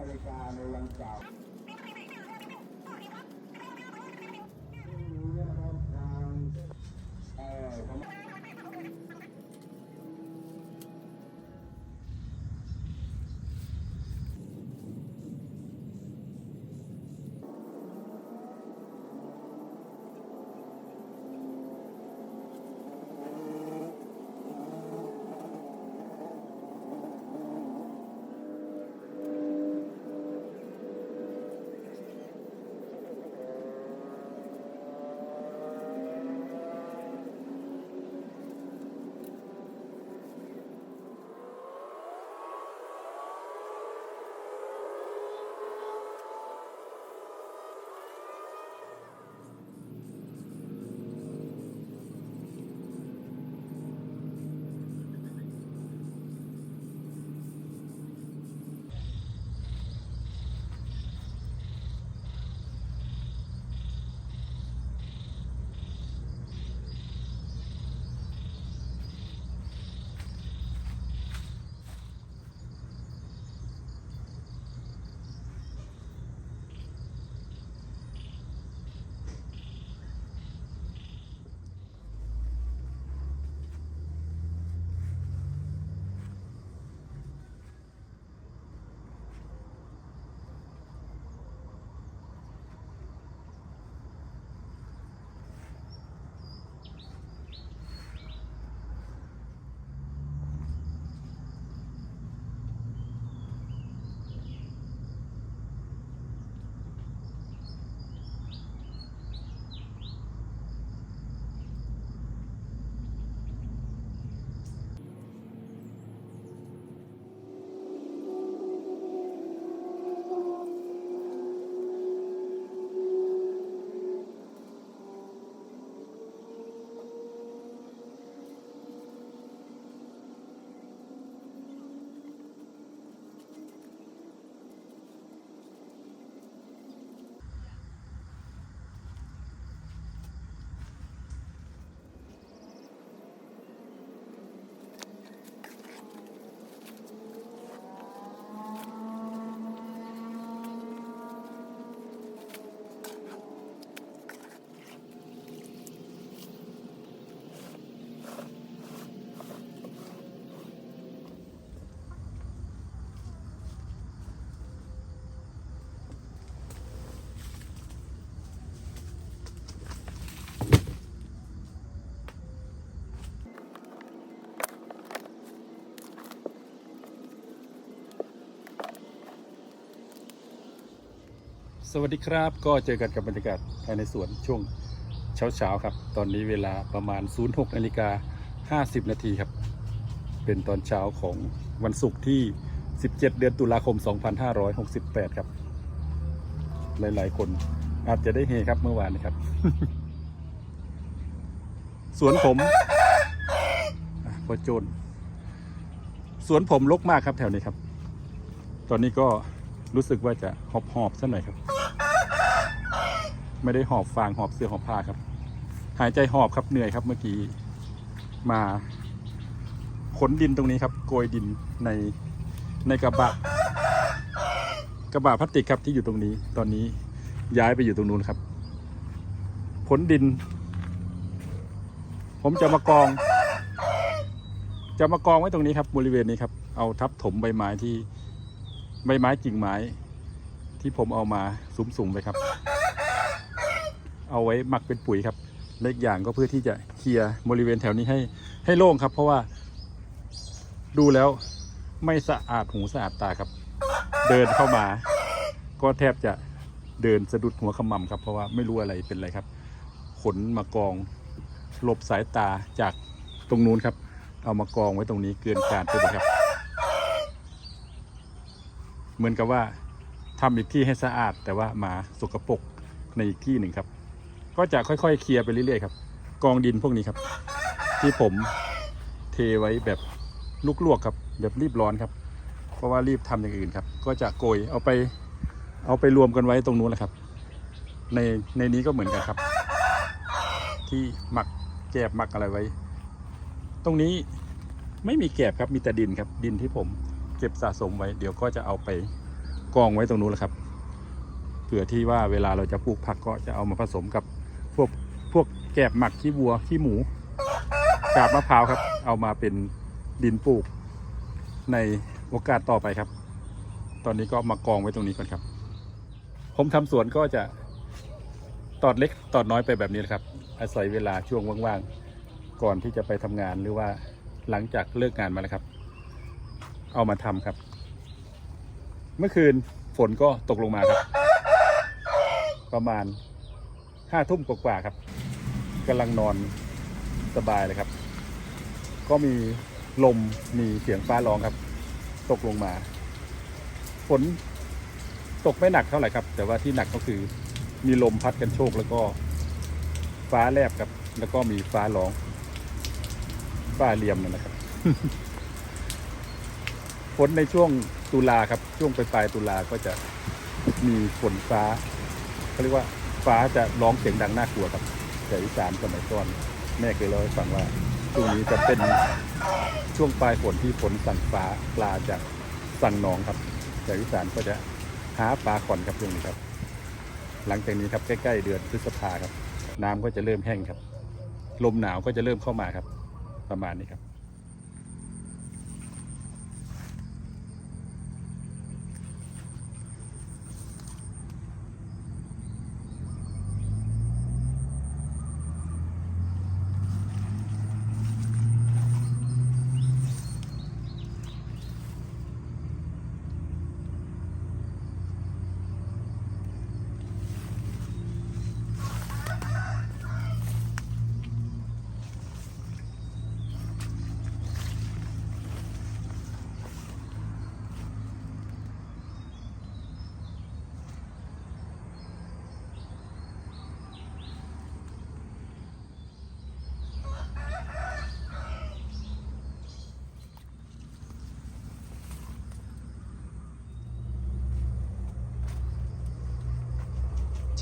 นาฬิกาในวันเสาร์ สวัสดีครับก็เจอกันกับบรรยากาศภายในสวนช่วงเช้าๆครับ ตอนนี้เวลาประมาณ 06นาฬิกา50 นาทีครับ เป็นตอนเช้าของวันศุกร์ที่ 17 เดือนตุลาคม 2568 ครับ หลายๆ คนอาจจะได้เฮครับเมื่อวานนะครับ สวนผมพอโจนสวนผมลกมากครับแถวนี้ครับ ตอนนี้ก็รู้สึกว่าจะหอบหอบๆสักหน่อยครับ ไม่ได้หอบฟางหอบเสื้อหอบผ้าครับ หายใจหอบครับเหนื่อยครับเมื่อกี้มาขนดินตรงนี้ครับโกยดินในในกระบะกระบะพลาสติกครับที่อยู่ตรงนี้ ตอนนี้ย้ายไปอยู่ตรงนู้นครับขนดิน ผมจะมากอง จะมากองไว้ตรงนี้ครับ บริเวณนี้ครับ เอาทับถมใบไม้ที่ใบไม้กิ่งไม้ ที่ผมเอามาสุมๆไปครับ เอาไว้หมักเป็นปุ๋ยครับเล็กอย่างก็เพื่อที่จะเคลียร์บริเวณแถวนี้ให้ให้โล่งครับ เพราะว่า ดูแล้วไม่สะอาดหูสะอาดตาครับ เดินเข้ามา ก็แทบจะเดินสะดุดหัวขมำครับ เพราะว่าไม่รู้อะไรเป็นอะไรครับ ขนมากองหลบสายตาจากตรงนู้นครับ เอามากองไว้ตรงนี้เกินการไปครับ เหมือนกับว่าทำอีกที่ให้สะอาด แต่ว่าหมาสกปรกในอีกที่หนึ่งครับ ก็จะค่อยๆ เคลียร์ไปเรื่อยๆครับ กองดินพวกนี้ครับ ที่ผมเทไว้แบบลุกลวกครับ แบบรีบร้อนครับ เพราะว่ารีบทำอย่างอื่นครับ ก็จะโกยเอาไปเอาไปรวมกันไว้ตรงนู้นแหละครับ ในในนี้ก็เหมือนกันครับ ที่หมักแกบหมักอะไรไว้ ตรงนี้ไม่มีแกบครับมีแต่ดินครับ ดินที่ผมเก็บสะสมไว้ เดี๋ยวก็จะเอาไปกองไว้ตรงนู้นแหละครับเผื่อที่ว่าเวลาเราจะปลูกผักก็จะเอามาผสมกับ พวกพวกแกบหมักขี้วัวขี้หมูกาบมะพร้าวครับ เอามาเป็นดินปลูกในโอกาสต่อไปครับ ตอนนี้ก็มากองไว้ตรงนี้ก่อนครับ ผมทำสวนก็จะตอดเล็กตอดน้อยไปแบบนี้นะครับ อาศัยเวลาช่วงว่างๆ ก่อนที่จะไปทำงานหรือว่าหลังจากเลิกงานมาแล้วครับ เอามาทำครับ เมื่อคืนฝนก็ตกลงมาครับ ประมาณ ห้าทุ่มกว่าๆครับกำลังนอนสบายเลยครับ ก็มีลมมีเสียงฟ้าร้องครับ ตกลงมา ฝนตกไม่หนักเท่าไหร่ครับ แต่ว่าที่หนักก็คือมีลมพัดกันโชกแล้วก็ฟ้าแลบครับ แล้วก็มีฟ้าร้อง ฟ้าเหลี่ยมนั่นแหละครับ ฝนในช่วงตุลาครับ ช่วงปลายปลายตุลาก็จะมีฝนฟ้าเขาเรียกว่า ฟ้าจะร้องเสียงดังน่ากลัวครับแต่อีสานสมัยก่อนแม่เคยเล่าให้ฟังว่าช่วงนี้จะเป็นช่วงปลายฝนที่ฝนสั่งฟ้าปลาจะสั่งหนองครับแต่อีสานก็จะหาปลาขอนครับช่วงนี้ครับ หลังจากนี้ครับใกล้ๆเดือนพฤษภาครับ น้ำก็จะเริ่มแห้งครับ ลมหนาวก็จะเริ่มเข้ามาครับ ประมาณนี้ครับ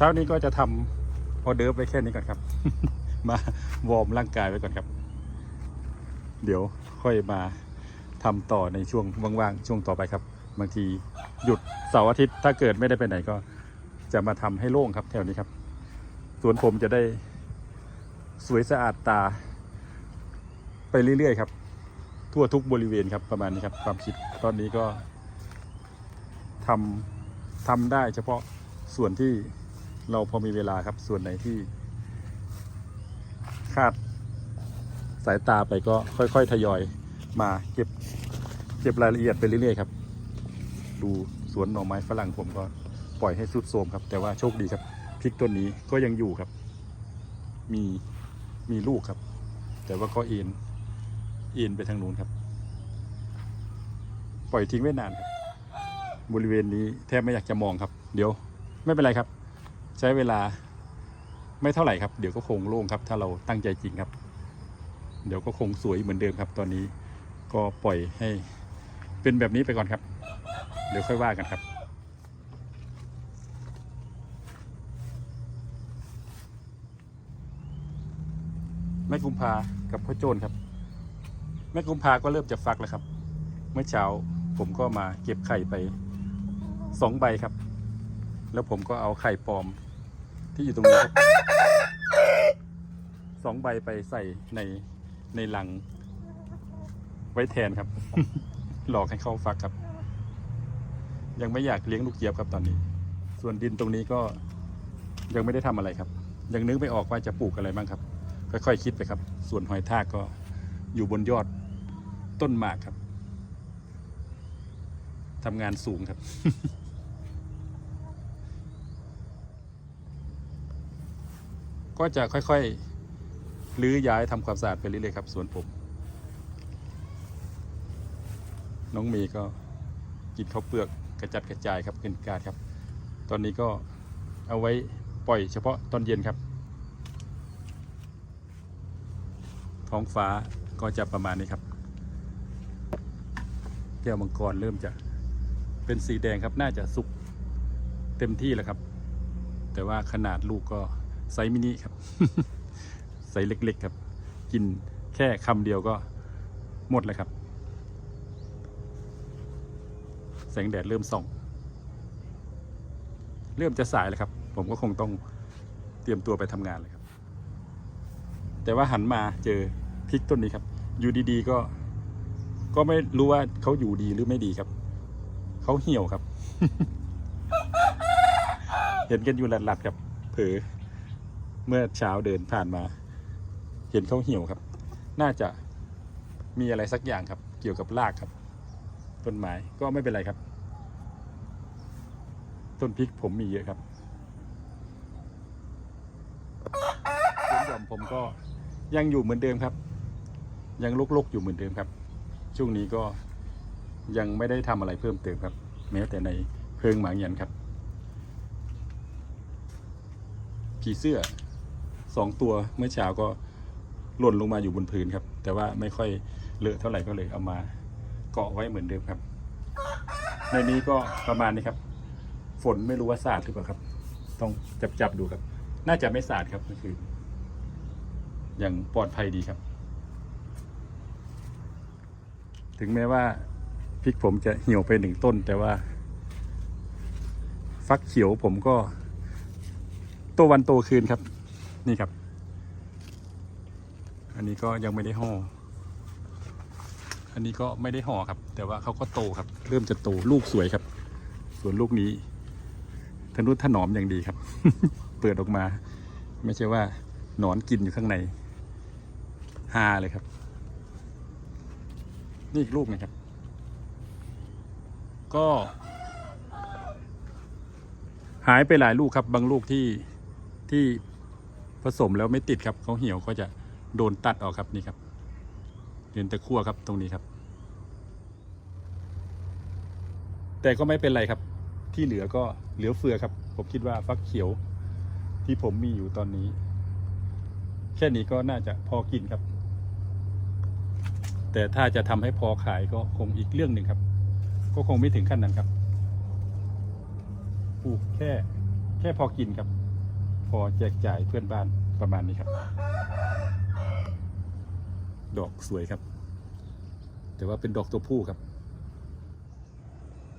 เช้านี้ก็จะทำออเดิฟไว้แค่นี้ก่อนครับ มาวอร์มร่างกายไว้ก่อนครับ เดี๋ยวค่อยมาทำต่อในช่วงว่างๆช่วงต่อไปครับ บางทีหยุดเสาร์อาทิตย์ถ้าเกิดไม่ได้ไปไหนก็จะมาทำให้โล่งครับ แถวนี้ครับสวนผมจะได้สวยสะอาดตา ไปเรื่อยๆครับ ทั่วทุกบริเวณครับประมาณนี้ครับ ความคิดตอนนี้ก็ทำทำได้เฉพาะส่วนที่ เราพอมีเวลาครับ ส่วนไหนที่ คาดสายตาไปก็ค่อย ๆ ทยอยมาเก็บเก็บรายละเอียดไปเรื่อยๆครับ ดูสวนหน่อไม้ฝรั่งผมก็ปล่อยให้สุดโทมครับ แต่ว่าโชคดีครับพริกต้นนี้ก็ยังอยู่ครับ มีมีลูกครับ แต่ว่าก็เอ็นเอ็นไปทางนู้นครับ ปล่อยทิ้งไว้นานครับ บริเวณนี้แทบไม่อยากจะมองครับ เดี๋ยว ไม่เป็นไรครับ ใช้เวลาไม่เท่าไหร่ครับ เดี๋ยวก็คงโล่งครับ ถ้าเราตั้งใจจริงครับ เดี๋ยวก็คงสวยเหมือนเดิมครับ ตอนนี้ก็ปล่อยให้เป็นแบบนี้ไปก่อนครับ เดี๋ยวค่อยว่ากันครับแม่กุมภากับพ่อโจนครับแม่กุมภาก็เริ่มจะฟักแล้วครับ เมื่อเช้าผมก็มาเก็บไข่ไปสองใบครับ แล้วผมก็เอาไข่ปลอม ที่อยู่ตรงนี้ครับสองใบไปใส่ในในลัง ไว้แทนครับ หลอกให้เข้าฟักครับ ยังไม่อยากเลี้ยงลูกเจี๊ยบครับตอนนี้ ส่วนดินตรงนี้ก็ยังไม่ได้ทำอะไรครับ ยังนึกไม่ออกว่าจะปลูกอะไรบ้างครับ ค่อยๆคิดไปครับ ส่วนหอยทากก็อยู่บนยอดต้นหมากครับทำงานสูงครับ ก็จะค่อยๆรื้อย้ายทำความสะอาดไปเรื่อยๆครับสวนผม น้องเมย์ก็กินข้าวเปลือกกระจัดกระจายครับเป็นการครับ ตอนนี้ก็เอาไว้ปล่อยเฉพาะตอนเย็นครับ ท้องฟ้าก็จะประมาณนี้ครับ แก้วมังกรเริ่มจะเป็นสีแดงครับน่าจะสุกเต็มที่แล้วครับ แต่ว่าขนาดลูกก็ ไซมินิครับ ไซเล็กๆครับ กินแค่คำเดียวก็หมดเลยครับ แสงแดดเริ่มส่อง เริ่มจะสายแล้วครับ ผมก็คงต้องเตรียมตัวไปทำงานเลยครับ แต่ว่าหันมาเจอพริกต้นนี้ครับ อยู่ดีๆก็ ก็ไม่รู้ว่าเขาอยู่ดีหรือไม่ดีครับ เขาเหี่ยวครับ เห็นกันอยู่หลัดๆครับ เผลอ เมื่อเช้าเดินผ่านมา เห็นเขาเหี่ยวครับ น่าจะมีอะไรสักอย่างครับ เกี่ยวกับรากครับ ต้นไม้ก็ไม่เป็นไรครับ ต้นพริกผมมีเยอะครับสวนหย่อมผมก็ยังอยู่เหมือนเดิมครับ ยังลกๆอยู่เหมือนเดิมครับ ช่วงนี้ก็ยังไม่ได้ทำอะไรเพิ่มเติมครับ แม้แต่ในเพิงหมางยันครับผีเสื้อ สองตัวเมื่อเช้าก็หล่นลงมาอยู่บนพื้นครับ แต่ว่าไม่ค่อยเลอะเท่าไหร่ก็เลยเอามาเกาะไว้เหมือนเดิมครับ ในนี้ก็ประมาณนี้ครับ ฝนไม่รู้ว่าสาดหรือเปล่าครับ ต้องจับจับดูครับ น่าจะไม่สาดครับเมื่อคืนยังปลอดภัยดีครับ ถึงแม้ว่าพริกผมจะเหี่ยวไปหนึ่งต้น แต่ว่า ฟักเขียวผมก็โตวันโตคืนครับ นี่ครับ อันนี้ก็ยังไม่ได้ห่อ อันนี้ก็ไม่ได้ห่อครับ แต่ว่าเขาก็โตครับ เริ่มจะโตลูกสวยครับ ส่วนลูกนี้ทนุถนอมอย่างดีครับ เปิดออกมา ไม่ใช่ว่าหนอนกินอยู่ข้างในฮาเลยครับ นี่อีกลูกนะครับ ก็หายไปหลายลูกครับ บางลูกที่ที่ ผสมแล้วไม่ติดครับเขาเหี่ยวก็จะโดนตัดออกครับนี่ครับเรียนตะคั่วครับตรงนี้ครับ แต่ก็ไม่เป็นไรครับ ที่เหลือก็เหลือเฟือครับ ผมคิดว่าฟักเขียวที่ผมมีอยู่ตอนนี้ แค่นี้ก็น่าจะพอกินครับ แต่ถ้าจะทำให้พอขายก็คงอีกเรื่องหนึ่งครับ ก็คงไม่ถึงขั้นนั้นครับปลูกแค่แค่พอกินครับ พอแจกจ่ายเพื่อนบ้านประมาณนี้ครับ ดอกสวยครับ แต่ว่าเป็นดอกตัวผู้ครับ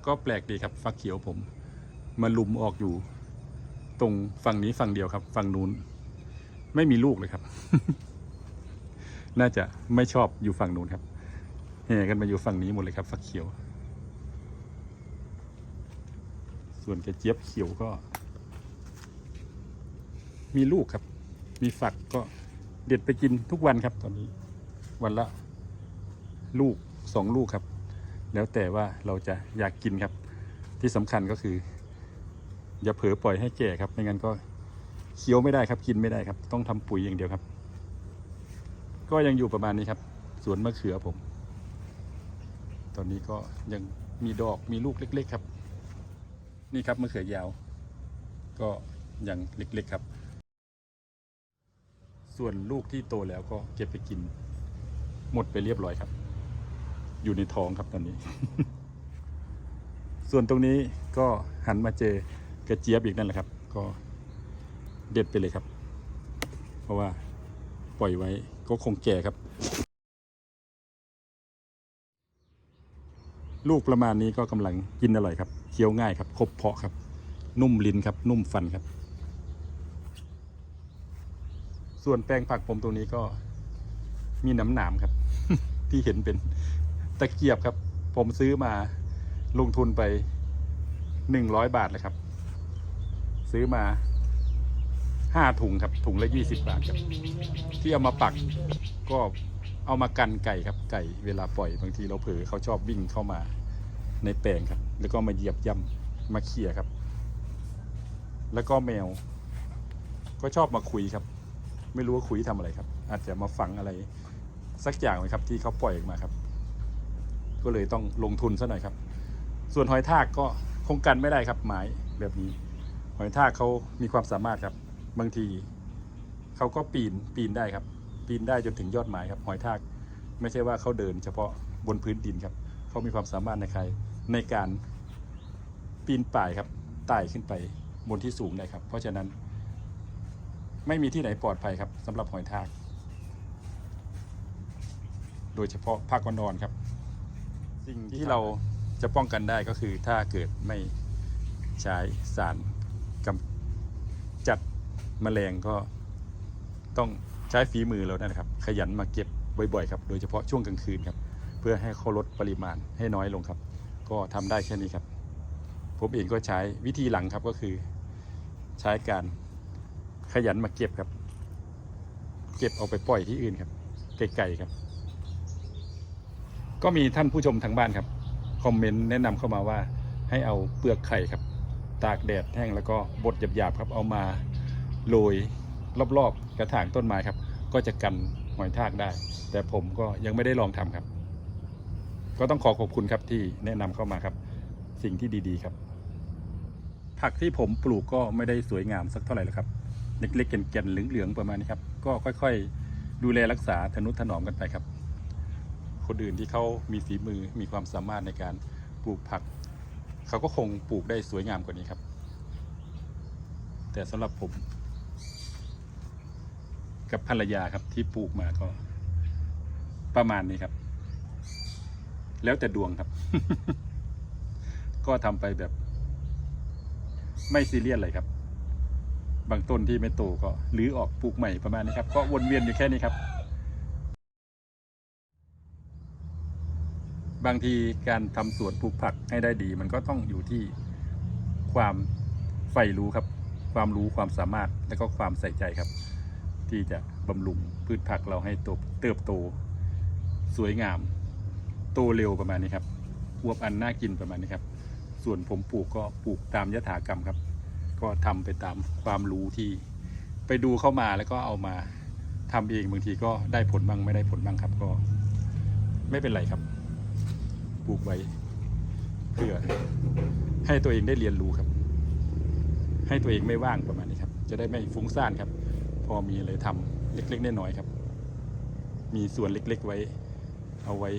ก็แปลกดีครับฟักเขียวผมมาลุมออกอยู่ ตรงฝั่งนี้ฝั่งเดียวครับ ฝั่งนู้นไม่มีลูกเลยครับ น่าจะไม่ชอบอยู่ฝั่งนู้นครับแห่กันมาอยู่ฝั่งนี้หมดเลยครับ ฟักเขียว ส่วนกระเจี๊ยบเขียวก็ มีลูกครับ มีฝักก็เด็ดไปกินทุกวันครับตอนนี้ วันละลูกสองลูกครับ แล้วแต่ว่าเราจะอยากกินครับ ที่สำคัญก็คือ อย่าเผลอปล่อยให้แก่ครับไม่งั้นก็เคี้ยวไม่ได้ครับกินไม่ได้ครับ ต้องทำปุ๋ยอย่างเดียวครับ ก็ยังอยู่ประมาณนี้ครับ สวนมะเขือผม ตอนนี้ก็ยังมีดอกมีลูกเล็ก ๆ ครับ นี่ครับมะเขือยาว ก็ยังเล็ก ๆ ครับ ส่วนลูกที่โตแล้วก็เก็บไปกิน หมดไปเรียบร้อยครับ อยู่ในท้องครับตอนนี้ ส่วนตรงนี้ก็หันมาเจอกระเจี๊ยบอีกนั่นแหละครับ ก็เด็ดไปเลยครับ เพราะว่าปล่อยไว้ก็คงแก่ครับ ลูกประมาณนี้ก็กำลังกินอร่อยครับ เคี้ยวง่ายครับครบเพาะครับ นุ่มลิ้นครับ นุ่มฟันครับ ส่วนแปลงผักผมตรงนี้ก็มีหน้ำหนามครับ ที่เห็นเป็นตะเกียบครับ ผมซื้อมาลงทุนไปหนึ่งร้อยบาทเลยครับ ซื้อมาห้าถุงครับ ถุงละยี่สิบบาทครับ ที่เอามาปักก็เอามากันไก่ครับไก่เวลาปล่อยบางทีเราเผลอเขาชอบวิ่งเข้ามาในแปลงครับ แล้วก็มาเหยียบย่ำมาเขี่ยครับ แล้วก็แมว ก็ชอบมาคุยครับ ไม่รู้ว่าคุยทำอะไรครับ อาจจะมาฝังอะไร สักอย่างไหมครับ ที่เขาปล่อยออกมาครับ ก็เลยต้องลงทุนซะหน่อยครับ ส่วนหอยทากก็คงกันไม่ได้ครับไม้แบบนี้ หอยทากเขามีความสามารถครับ บางทีเขาก็ปีนปีนได้ครับ ปีนได้จนถึงยอดไม้ครับหอยทากไม่ใช่ว่าเขาเดิน เฉพาะบนพื้นดินครับเขามีความสามารถในใครในการปีนป่ายครับไต่ขึ้นไปบนที่สูงได้ครับ เพราะฉะนั้น ไม่มีที่ไหนปลอดภัยครับสำหรับหอยทาก โดยเฉพาะภาคกนอนครับ สิ่งที่เราจะป้องกันได้ก็คือถ้าเกิดไม่ใช้สารกำจัดแมลงก็ต้องใช้ฝีมือเรานะครับ ขยันมาเก็บบ่อยๆครับ โดยเฉพาะช่วงกลางคืนครับ เพื่อให้เขาลดปริมาณให้น้อยลงครับ ก็ทำได้แค่นี้ครับ ผมเองก็ใช้วิธีหลังครับก็คือใช้การ ขยันมาเก็บครับ เก็บเอาไปปล่อยที่อื่นครับไกลๆครับ ก็มีท่านผู้ชมทางบ้านครับคอมเมนต์แนะนำเข้ามาว่าให้เอาเปลือกไข่ครับ ตากแดดแห้งแล้วก็บดหยาบๆครับ เอามาโรยรอบๆ กระถางต้นไม้ครับ ก็จะกันหอยทากได้ แต่ผมก็ยังไม่ได้ลองทำครับ ก็ต้องขอขอบคุณครับที่แนะนำเข้ามาครับ สิ่งที่ดีๆครับ ผักที่ผมปลูกก็ไม่ได้สวยงามสักเท่าไหร่หรอกครับ เล็กๆแก่นๆเหลืองๆประมาณนี้ครับ ก็ค่อยๆ ดูแลรักษาทนุถนอมกันไปครับ คนอื่นที่เขามีฝีมือมีความสามารถในการปลูกผัก เขาก็คงปลูกได้สวยงามกว่านี้ครับ แต่สำหรับผม กับภรรยาครับที่ปลูกมาก็ ประมาณนี้ครับ แล้วแต่ดวงครับ ก็ทำไปแบบ ไม่ซีเรียสเลยครับ บางต้นที่ไม่โตก็รื้อออกปลูกใหม่ประมาณนี้ครับ ก็วนเวียนอยู่แค่นี้ครับ บางทีการทำสวนปลูกผักให้ได้ดี มันก็ต้องอยู่ที่ความใฝ่รู้ครับ ความรู้ความสามารถและก็ความใส่ใจครับ ที่จะบำรุงพืชผักเราให้โตเติบโต สวยงาม โตเร็วประมาณนี้ครับอวบอันน่ากินประมาณนี้ครับ ส่วนผมปลูกก็ปลูกตามยถากรรมครับ ก็ทำไปตามความรู้ที่ไปดูเข้ามาแล้วก็เอามาทำเองบางทีก็ได้ผลบ้างไม่ได้ผลบ้างครับก็ ไม่เป็นไรครับปลูกไว้เพื่อให้ตัวเองได้เรียนรู้ครับ ให้ตัวเองไม่ว่างประมาณนี้ครับ จะได้ไม่ฟุ้งซ่านครับ พอมีอะไรทำเล็กๆน้อยๆครับ มีส่วนเล็กๆไว้ เอาไว้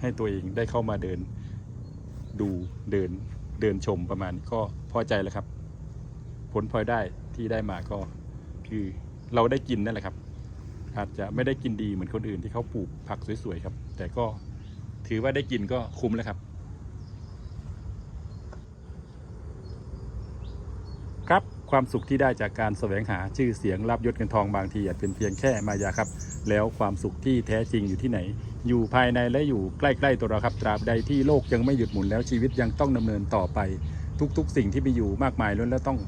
ให้ตัวเองได้เข้ามาเดินดูเดินเดินชมประมาณนี้ก็พอใจแล้วครับ ผลพลอยได้ที่ได้มาก็คือเราได้กินนั่นแหละครับ อาจจะไม่ได้กินดีเหมือนคนอื่นที่เขาปลูกผักสวยๆครับ แต่ก็ถือว่าได้กินก็คุ้มแล้วครับ ครับความสุขที่ได้จากการแสวงหาชื่อเสียงรับยศเงินทองบางทีอาจเป็นเพียงแค่มายาครับ แล้วความสุขที่แท้จริงอยู่ที่ไหน อยู่ภายในและอยู่ใกล้ๆตัวเราครับตราบใดที่โลกยังไม่หยุดหมุนแล้วชีวิตยังต้องดำเนินต่อไป ทุกๆ สิ่งที่มีอยู่มากมายล้วนแล้วต้อง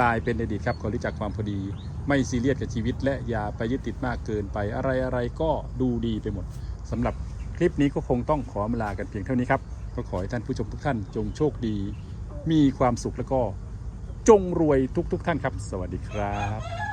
ลายเป็นอดีตครับขอรู้จักความพอดี ไม่ซีเรียสกับชีวิต และอย่าไปยึดติดมากเกินไปอะไรอะไรก็ดูดีไปหมดสำหรับคลิปนี้ก็คงต้องขออำลากันเพียงเท่านี้ครับ ก็ขอให้ท่านผู้ชมทุกท่านจงโชคดี มีความสุขแล้วก็จงรวยทุกๆทท่านครับ สวัสดีครับ